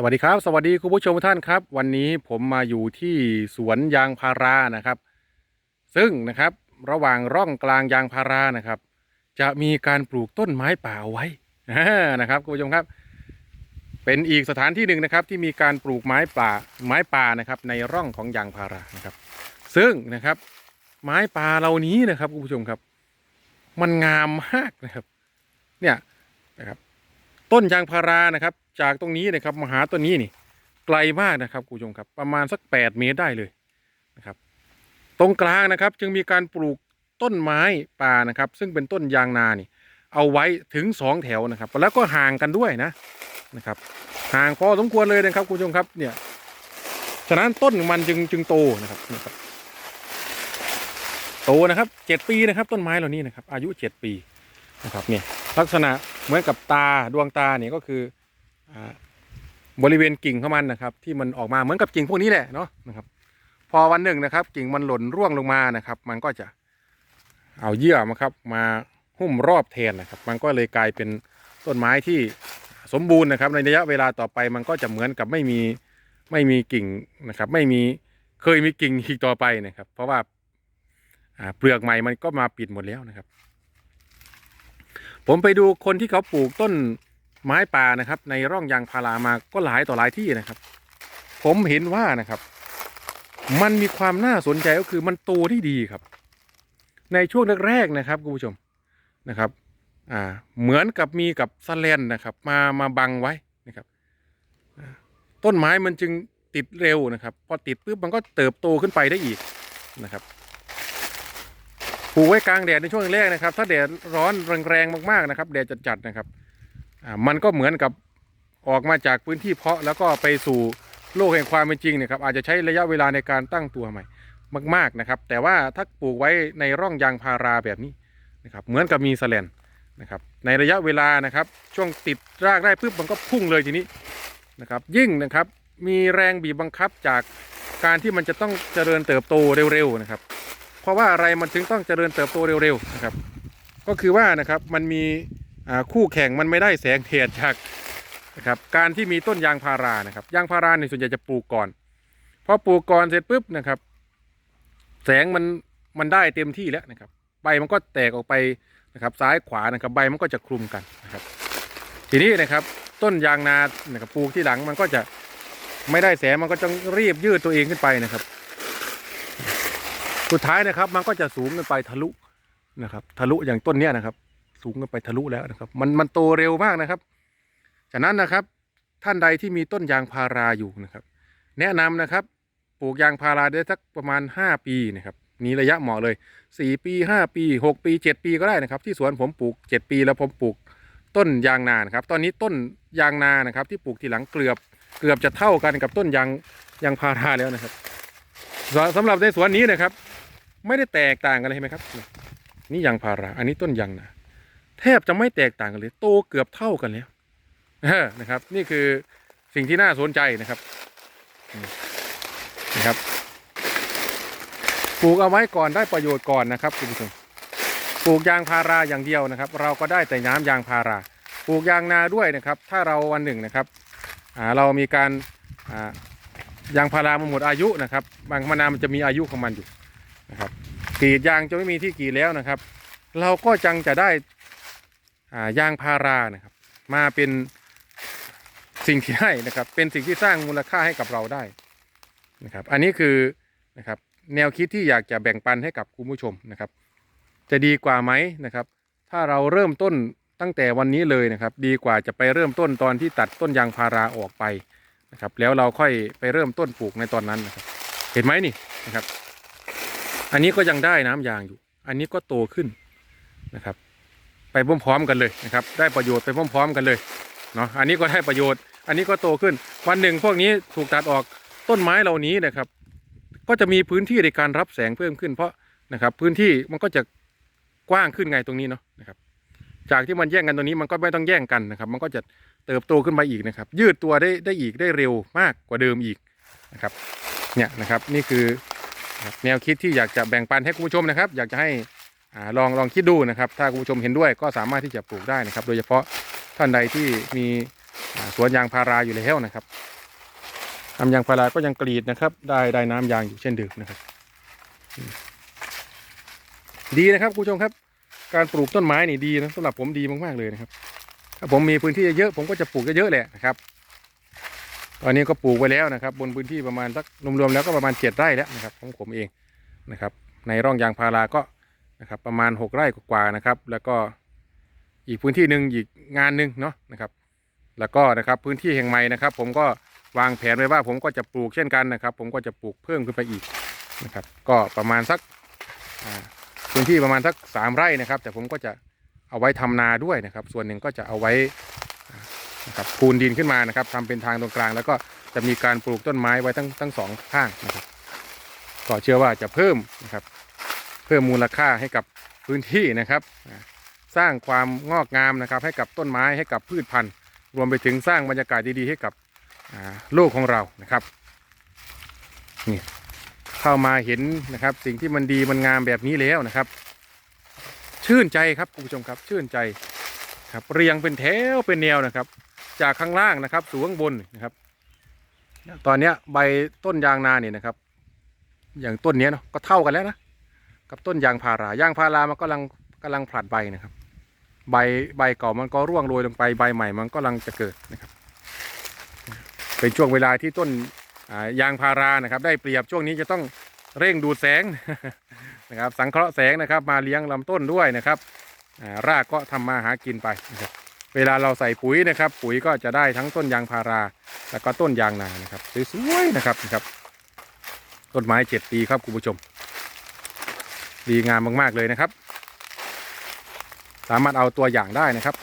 สวัสดีครับ สวัสดีคุณผู้ชมทุกท่านครับ วันนี้ผมมาอยู่ที่สวนยางพารานะครับ ซึ่งนะครับระหว่างร่องกลางยางพารานะครับ จะมีการปลูกต้นไม้ป่าไว้นะครับคุณผู้ชมครับ เป็นอีกสถานที่หนึ่งนะครับ ที่มีการปลูกไม้ป่าไม้ป่านะครับ ในร่องของยางพารานะครับ ซึ่งนะครับ ไม้ป่าเหล่านี้นะครับคุณผู้ชมครับ มันงามมากนะครับ เนี่ยนะครับ ต้นยางพารานะครับ จากตรงนี้นะครับมาหาต้นนี้นี่ ไกลมากนะครับคุณผู้ชมครับ ประมาณสัก 8 เมตรได้เลยนะครับ ตรงกลางนะครับ จึงมีการปลูกต้นไม้ป่านะครับ ซึ่งเป็นต้นยางนานี่ เอาไว้ถึงสองแถวนะครับ แล้วก็ห่างกันด้วยนะนะครับ ห่างพอสมควรเลยนะครับคุณผู้ชมครับเนี่ยฉะนั้นต้นมันจึงจึงโตนะครับนี่ครับ โตนะครับเจ็ดปีนะครับ ต้นไม้เหล่านี้นะครับ อายุเจ็ดปีนะครับเนี่ยลักษณะ เหมือนกับตาดวงตาเนี่ยก็คือบริเวณกิ่งของมันนะครับ ที่มันออกมาเหมือนกับกิ่งพวกนี้แหละเนาะนะครับ พอวันหนึ่งนะครับ กิ่งมันหล่นร่วงลงมานะครับ มันก็จะเอาเยื่อมาครับ มาหุ้มรอบแทนนะครับ มันก็เลยกลายเป็นต้นไม้ที่สมบูรณ์นะครับ ในระยะเวลาต่อไปมันก็จะเหมือนกับไม่มีไม่มีกิ่งนะครับ ไม่มีเคยมีกิ่งอีกต่อไปนะครับ เพราะว่าเปลือกใหม่มันก็มาปิดหมดแล้วนะครับ ผมไปดูคนที่เขาปลูกต้นไม้ป่านะครับ ในร่องยางพารามาก็หลายต่อหลายที่นะครับ ผมเห็นว่านะครับ มันมีความน่าสนใจก็คือมันโตได้ดีครับ ในช่วงแรกๆนะครับคุณผู้ชมนะครับอ่าเหมือนกับมีกับสแลนนะครับ มามาบังไว้นะครับ ต้นไม้มันจึงติดเร็วนะครับ พอติดปุ๊บมันก็เติบโตขึ้นไปได้อีกนะครับ ปลูกไว้กลางแดดในช่วงแรกนะครับ ถ้าแดดร้อนแรงๆมากๆนะครับแดดจัดๆนะครับมันก็เหมือนกับออกมาจากพื้นที่เพาะแล้วก็ไปสู่โลกแห่งความเป็นจริงนะครับ อาจจะใช้ระยะเวลาในการตั้งตัวใหม่มาก ๆนะครับ แต่ว่าถ้าปลูกไว้ในร่องยางพาราแบบนี้นะครับ เหมือนกับมีแสแลนนะครับ ในระยะเวลานะครับ ช่วงติดรากได้ปุ๊บมันก็พุ่งเลยทีนี้นะครับ ยิ่งนะครับมีแรงบีบบังคับจากการที่มันจะต้องเจริญเติบโตเร็วๆนะครับ ราะว่าอะไรมันถึงต้องเจริญเติบโตเร็วๆนะครับ ก็คือว่านะครับมันมีคู่แข่งมันไม่ได้แสงแดดจากนะครับการที่มีต้นยางพารานะครับยางพาราในส่วนใหญ่จะปลูกก่อนพอปลูกก่อนเสร็จปุ๊บนะครับ แสงมันมันได้เต็มที่แล้วนะครับ ใบมันก็แตกออกไปนะครับ ซ้ายขวานะครับ ใบมันก็จะคลุมกันนะครับ ทีนี้นะครับต้นยางนานะครับปลูกที่หลังมันก็จะไม่ได้แสงมันก็ต้องรีบยืดตัวเองขึ้นไปนะครับ สุดท้ายนะครับมันก็จะสูงขึ้นไปทะลุนะครับ ทะลุอย่างต้นเนี้ยนะครับ สูงขึ้นไปทะลุแล้วนะครับ มันมันโตเร็วมากนะครับฉะนั้นนะครับท่านใดที่มีต้นยางพาราอยู่นะครับ แนะนำนะครับปลูกยางพาราได้สักประมาณ 5 ปีนะครับนี่ระยะเหมาะเลย 4 ปี 5 ปี 6 ปี 7 ปีก็ได้นะครับ ที่สวนผมปลูก 7 ปีแล้วผมปลูกต้นยางนานะครับ ตอนนี้ต้นยางนานะครับ ที่ปลูกทีหลังเกือบเกือบจะเท่ากันกับต้นยางยางพาราแล้วนะครับสสำหรับในสวนนี้นะครับ ไม่ได้แตกต่างกันเลยเห็นไหมครับ นี่ยางพารา อันนี้ต้นยางนาแทบจะไม่แตกต่างกันเลย โตเกือบเท่ากันแล้วนะครับ นี่คือสิ่งที่น่าสนใจนะครับนี่นะครับปลูกเอาไว้ก่อนได้ประโยชน์ก่อนนะครับคุณผู้ชมปลูกยางพาราอย่างเดียวนะครับ เราก็ได้แต่น้ำยางพาราปลูกยางนาด้วยนะครับ ถ้าเราวันหนึ่งนะครับอ่าเรามีการอ่ายางพารามันหมดอายุนะครับ บางมะนาวมันจะมีอายุของมันอยู่นะครับ กรีดยางจะไม่มีที่กรีดแล้วนะครับ เราก็จังจะได้ยางพารานะครับ มาเป็นสิ่งที่ให้นะครับ เป็นสิ่งที่สร้างมูลค่าให้กับเราได้นะครับ อันนี้คือนะครับแนวคิดที่อยากจะแบ่งปันให้กับคุณผู้ชมนะครับ จะดีกว่าไหมนะครับ ถ้าเราเริ่มต้นตั้งแต่วันนี้เลยนะครับ ดีกว่าจะไปเริ่มต้นตอนที่ตัดต้นยางพาราออกไปนะครับ แล้วเราค่อยไปเริ่มต้นปลูกในตอนนั้นนะครับ เห็นไหมนี่นะครับ อันนี้ก็ยังได้น้ำยางอยู่ อันนี้ก็โตขึ้นนะครับ ไปพร้อมๆกันเลยนะครับ ได้ประโยชน์ไปพร้อมๆกันเลยเนาะอันนี้ก็ได้ประโยชน์ อันนี้ก็โตขึ้น วันหนึ่งพวกนี้ถูกตัดออกต้นไม้เหล่านี้นะครับ ก็จะมีพื้นที่ในการรับแสงเพิ่มขึ้น เพราะนะครับ พื้นที่มันก็จะกว้างขึ้นไงตรงนี้เนาะนะครับ จากที่มันแย่งกันตรงนี้มันก็ไม่ต้องแย่งกันนะครับ มันก็จะเติบโตขึ้นมาอีกนะครับ ยืดตัวได้ได้อีกได้เร็วมากกว่าเดิมอีกนะครับ เนี่ยนะครับนี่คือ แนวคิดที่อยากจะแบ่งปันให้คุณผู้ชมนะครับ อยากจะให้อลองลองคิดดูนะครับ ถ้าคุณผู้ชมเห็นด้วยก็สามารถที่จะปลูกได้นะครับ โดยเฉพาะท่านใดที่มีสวนยางพาราอยู่แล้วนะครับน้ำยางพาราก็ยังกรีดนะครับ ได้ได้น้ำยางอยู่เช่นเดิมนะครับ ดีนะครับคุณผู้ชมครับ การปลูกต้นไม้นี่ดีนะสำหรับผมดีมากๆเลยนะครับ ถ้าผมมีพื้นที่เยอะผมก็จะปลูกเยอะๆแหละนะครับ อนนี้ก็ปลูกไว้แล้วนะครับ บนพื้นที่ประมาณสักรวมๆแล้วก็ประมาณเจ็ดไร่แล้วนะครับของผมเองนะครับ ในร่องยางพาราก็นะครับประมาณหกไร่กว่าๆนะครับ แล้วก็อีกพื้นที่หนึ่งอีกงานหนึ่งเนาะนะครับ แล้วก็นะครับพื้นที่แห่งใหม่นะครับ ผมก็วางแผนไว้ว่าผมก็จะปลูกเช่นกันนะครับ ผมก็จะปลูกเพิ่มขึ้นไปอีกนะครับ ก็ประมาณสักพื้นที่ประมาณสักสามไร่นะครับ แต่ผมก็จะเอาไว้ทำนาด้วยนะครับ ส่วนหนึ่งก็จะเอาไว้ นะครับปูนดินขึ้นมานะครับทำเป็นทางตรงกลาง แล้วก็จะมีการปลูกต้นไม้ไว้ทั้งทั้งสองข้างนะครับก็เชื่อว่าจะเพิ่มนะครับ เพิ่มมูลค่าให้กับพื้นที่นะครับ สร้างความงอกงามนะครับ ให้กับต้นไม้ให้กับพืชพันธุ์ รวมไปถึงสร้างบรรยากาศดีๆให้กับโลกของเรานะครับนี่เข้ามาเห็นนะครับ สิ่งที่มันดีมันงามแบบนี้แล้วนะครับ ชื่นใจครับคุณผู้ชมครับ ชื่นใจครับเรียงเป็นแถวเป็นแนวนะครับ จากข้างล่างนะครับ สู่ข้างบนนะครับ ตอนเนี้ยใบต้นยางนาเนี่ยนะครับ อย่างต้นเนี้ยเนาะก็เท่ากันแล้วนะกับต้นยางพารายางพารามันก็กำลังกำลังผลัดใบนะครับ ใบใบเก่ามันก็ร่วงโรยลงไปใบใหม่มันก็กำลังจะเกิดนะครับ เป็นช่วงเวลาที่ต้นยางพารานะครับ ได้เปรียบช่วงนี้จะต้องเร่งดูดแสงนะครับ สังเคราะห์แสงนะครับ มาเลี้ยงลำต้นด้วยนะครับรากก็ทำมาหากินไปนะครับ เวลาเราใส่ปุ๋ยนะครับ ปุ๋ยก็จะได้ทั้งต้นยางพารา แล้วก็ต้นยางนานะครับสวยๆนะครับนะครับ ต้นไม้เจ็ดปีครับคุณผู้ชม ดีงามมากๆเลยนะครับ สามารถเอาตัวอย่างได้นะครับ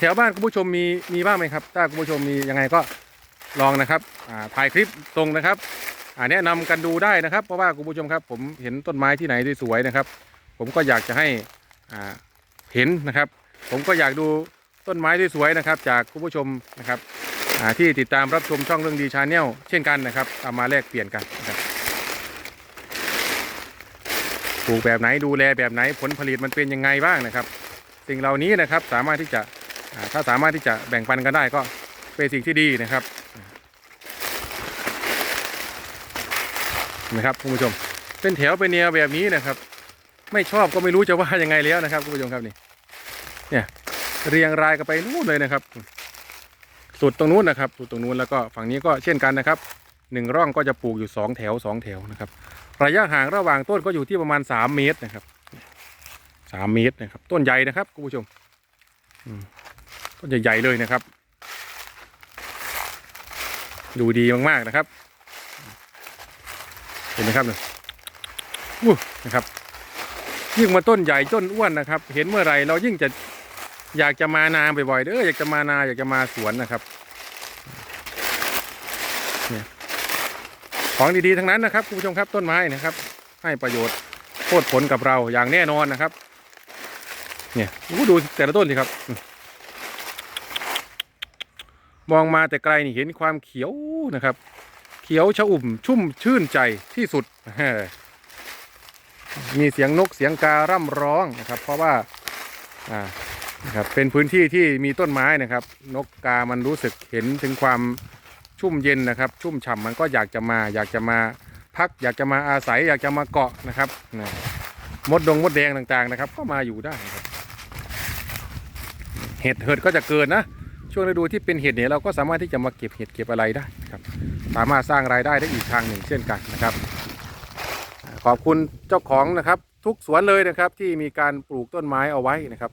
แถวๆบ้านคุณผู้ชมมีมีบ้างไหมครับ ถ้าคุณผู้ชมมียังไงก็ลองนะครับถ่ายคลิปตรงนะครับ แนะนำกันดูได้นะครับเพราะว่าคุณผู้ชมครับ ผมเห็นต้นไม้ที่ไหนที่สวยนะครับ ผมก็อยากจะให้เห็นนะครับ ผมก็อยากดูต้นไม้ที่สวยนะครับ จากคุณผู้ชมนะครับที่ติดตามรับชมช่องเรื่องดีชาแนลเช่นกันนะครับเอามาแลกเปลี่ยนกันนะครับปลูกแบบไหนดูแลแบบไหนผลผลิตมันเป็นยังไงบ้างนะครับ สิ่งเหล่านี้นะครับสามารถที่จะถ้าสามารถที่จะแบ่งปันกันได้ก็เป็นสิ่งที่ดีนะครับ นะครับคุณผู้ชม เป็นแถวเป็นแนวแบบนี้นะครับ ไม่ชอบก็ไม่รู้จะว่ายังไงแล้วนะครับคุณผู้ชมครับนี่ เนี่ยเรียงรายกันไปนู่นเลยนะครับสุดตรงนู้นนะครับสุดตรงนู้นแล้วก็ฝั่งนี้ก็เช่นกันนะครับหนึ่งร่องก็จะปลูกอยู่สองแถวสองแถวนะครับ ระยะห่างระหว่างต้นก็อยู่ที่ประมาณสามเมตรนะครับสามเมตรนะครับ ต้นใหญ่นะครับคุณผู้ชมต้นใหญ่ๆเลยนะครับ ดูดีมากๆนะครับ เห็นไหมครับเนี่ยอู้นะครับ ยิ่งมาต้นใหญ่ต้นอ้วนนะครับ เห็นเมื่อไรเรายิ่งจะอยากจะมานาบ่อยๆเด้ออยากจะมานาอยากจะมาสวนนะครับเนี่ยของดีๆทั้งนั้นนะครับคุณผู้ชมครับต้นไม้นะครับ ให้ประโยชน์โคตรผลกับเราอย่างแน่นอนนะครับ เนี่ยอู้ดูแต่ละต้นสิครับมมองมาแต่ไกลนี่เห็นความเขียวนะครับ เขียวชอุ่มชุ่มชื่นใจที่สุด มีเสียงนกเสียงการ่ำร้องนะครับ เพราะว่าอ่านะครับเป็นพื้นที่ที่มีต้นไม้นะครับ นกกามันรู้สึกเห็นถึงความชุ่มเย็นนะครับ ชุ่มฉ่ำมันก็อยากจะมา อยากจะมาพัก อยากจะมาอาศัย อยากจะมาเกาะนะครับนะมดดงมดแดงต่างๆนะครับ ก็มาอยู่ได้ครับเห็ดเห็ดก็จะเกินนะ ช่วงฤดูที่เป็นเห็ดเนี่ยเราก็สามารถที่จะมาเก็บเห็ดเก็บอะไรได้ครับ สามารถสร้างรายได้ได้อีกทางหนึ่งเช่นกันนะครับ ขอบคุณเจ้าของนะครับ ทุกสวนเลยนะครับที่มีการปลูกต้นไม้เอาไว้นะครับ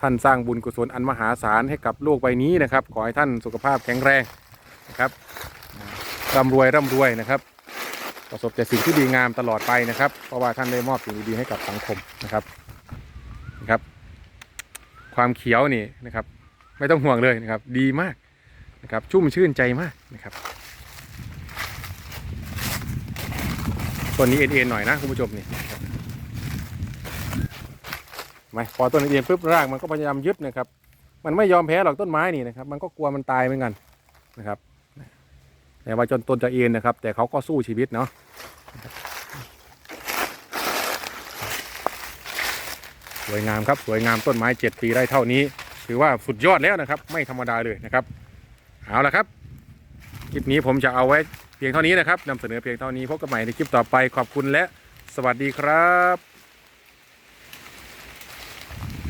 ท่านสร้างบุญกุศลอันมหาศาลให้กับโลกใบนี้นะครับ ขอให้ท่านสุขภาพแข็งแรงนะครับร่ำรวยร่ำรวยนะครับ ประสบแต่สิ่งที่ดีงามตลอดไปนะครับ เพราะว่าท่านได้มอบสิ่งดีๆให้กับสังคมนะครับนะครับ ความเขียวนี่นะครับ ไม่ต้องห่วงเลยนะครับ ดีมากนะครับ ชุ่มชื่นใจมากนะครับต้นนี้เอ็นๆหน่อยนะคุณผู้ชมนี่ไหมพอต้นเอียงปุ๊บรากมันก็พยายามยึดนะครับ มันไม่ยอมแพ้หรอกต้นไม้นี่นะครับ มันก็กลัวมันตายเหมือนกันนะครับแต่ว่าจนต้นจะเอ็นนะครับ แต่เขาก็สู้ชีวิตเนาะสวยงามครับ สวยงามต้นไม้ 7 ปีได้เท่านี้ ถือว่าสุดยอดแล้วนะครับ ไม่ธรรมดาเลยนะครับ เอาละครับคลิปนี้ผมจะเอาไว้เพียงเท่านี้นะครับนำเสนอเพียงเท่านี้พบกันใหม่ในคลิปต่อไปขอบคุณและสวัสดีครับ